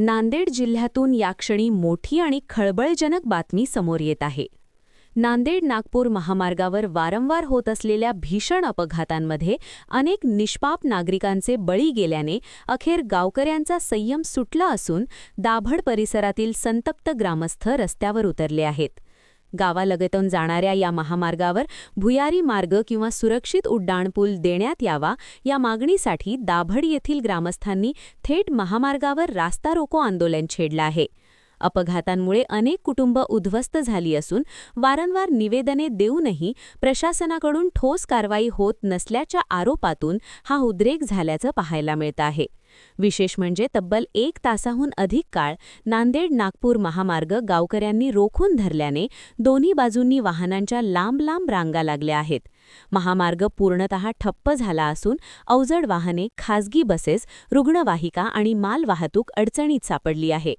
नांदेड जिल्ह्यातून याक्षणी मोठी आणि खळबळजनक बातमी समोर येत आहे. नांदेड नागपूर महामार्गावर वारंवार होत असलेल्या भीषण अपघातांमध्ये अनेक निष्पाप नागरिकांचे बळी गेल्याने अखेर गावकऱ्यांचा संयम सुटला असून दाभड परिसरातील संतप्त ग्रामस्थ रस्त्यावर उतरले आहेत. गावालगतून जाणाऱ्या या महामार्गावर भुयारी मार्ग किंवा सुरक्षित उड्डाणपूल देण्यात यावा या मागणीसाठी दाभड येथील ग्रामस्थांनी थेट महामार्गावर रास्ता रोको आंदोलन छेडलं आहे. अपघातांमुळे अनेक कुटुंब उद्ध्वस्त झाली असून वारंवार निवेदने देऊनही प्रशासनाकडून ठोस कारवाई होत नसल्याच्या आरोपातून हा उद्रेक झाल्याचं पाहायला मिळतं आहे. विशेष म्हणजे तब्बल एक तासाहून अधिक काळ नांदेड नागपूर महामार्ग गावकऱ्यांनी रोखून धरल्याने दोन्ही बाजूंनी वाहनांच्या लांब लांब रांगा लागल्या आहेत. महामार्ग पूर्णतः ठप्प झाला असून अवजड वाहने खासगी बसेस रुग्णवाहिका आणि मालवाहतूक अडचणीत सापडली आहे.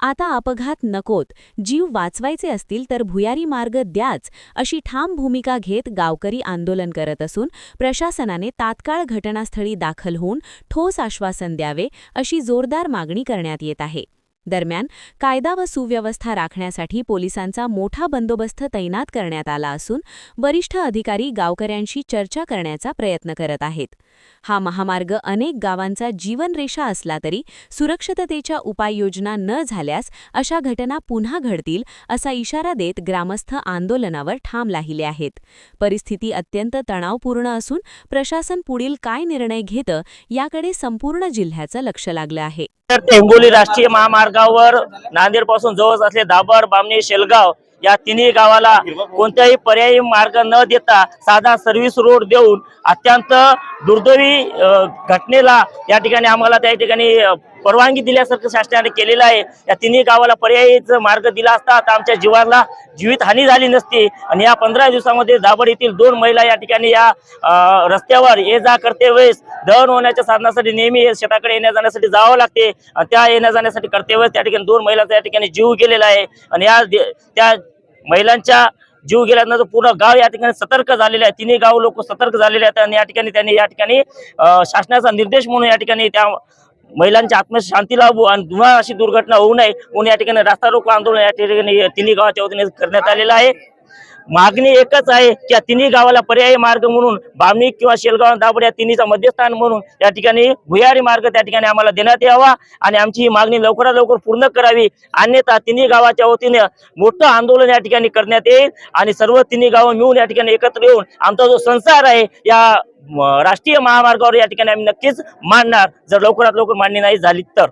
आता अपघात नकोत. जीव वाचवायचे असतील तर भुयारी मार्ग द्याच अशी ठाम भूमिका घेत गावकरी आंदोलन करत असून प्रशासनाने तात्काळ घटनास्थळी दाखल होऊन ठोस आश्वासन द्यावे अशी जोरदार मागणी करण्यात येत आहे. दरम्यान कायदा व सुव्यवस्था राखण्यासाठी पोलिसांचा मोठा बंदोबस्त तैनात करण्यात आला असून वरिष्ठ अधिकारी गावकऱ्यांशी चर्चा करण्याचा प्रयत्न करत आहेत. हा महामार्ग अनेक गावांचा जीवनरेषा असला तरी सुरक्षिततेच्या उपाययोजना न झाल्यास अशा घटना पुन्हा घडतील असा इशारा देत ग्रामस्थ आंदोलनावर ठाम राहिले आहेत. परिस्थिती अत्यंत तणावपूर्ण असून प्रशासन पुढील काय निर्णय घेतं याकडे संपूर्ण जिल्ह्याचं लक्ष लागलं आहे. तर राष्ट्रीय महामार्ग मार्गावर नांदेडपासून जवळ असले दाभर बामणी शेलगाव या तिन्ही गावाला कोणत्याही पर्यायी मार्ग न देता साधा सर्व्हिस रोड देऊन अत्यंत दुर्दैवी घटनेला या ठिकाणी आम्हाला त्या ठिकाणी परवानगी दिल्यासारखं शासनाने केलेलं आहे. या तिन्ही गावाला पर्यायी मार्ग दिला असता तर आमच्या जीवाला जीवित हानी झाली नसती. आणि या पंधरा दिवसामध्ये दाभड येथील दोन महिला या ठिकाणी या रस्त्यावर ये जा करते वेळेस दहन होण्याच्या साधनासाठी नेहमी हे शेताकडे येण्या जाण्यासाठी जावं लागते. आणि त्या येण्या जाण्यासाठी करते वेळेस त्या ठिकाणी दोन महिलाचा या ठिकाणी जीव गेलेला आहे. आणि या त्या महिलांच्या जीव गेल्यानंतर पूर्ण गाव या ठिकाणी सतर्क झालेले आहे. तिन्ही गाव लोक सतर्क झालेले आहेत. आणि या ठिकाणी त्यांनी या ठिकाणी शासनाचा निर्देश म्हणून या ठिकाणी त्या महिलांच्या आत्मशांती लाभू आणि पुन्हा अशी दुर्घटना होऊ नये म्हणून या ठिकाणी रास्ता रोको आंदोलन या ठिकाणी तिन्ही गावाच्या वतीने करण्यात आलेलं आहे. मागणी एकच आहे की या तिन्ही गावाला पर्यायी मार्ग म्हणून बामणी किंवा शेलगाव दाबड या तिन्हीचा मध्यस्थान म्हणून या ठिकाणी भुयारी मार्ग त्या ठिकाणी आम्हाला देण्यात यावा आणि आमची ही मागणी लवकरात लवकर पूर्ण करावी. अन्यथा तिन्ही गावाच्या वतीने मोठं आंदोलन या ठिकाणी करण्यात येईल आणि सर्व तिन्ही गावं मिळून या ठिकाणी एकत्र येऊन आमचा जो संसार आहे या राष्ट्रीय महामार्गावर या ठिकाणी आम्ही नक्कीच मांडणार. जर लवकरात लवकर मांडणी नाही झाली तर.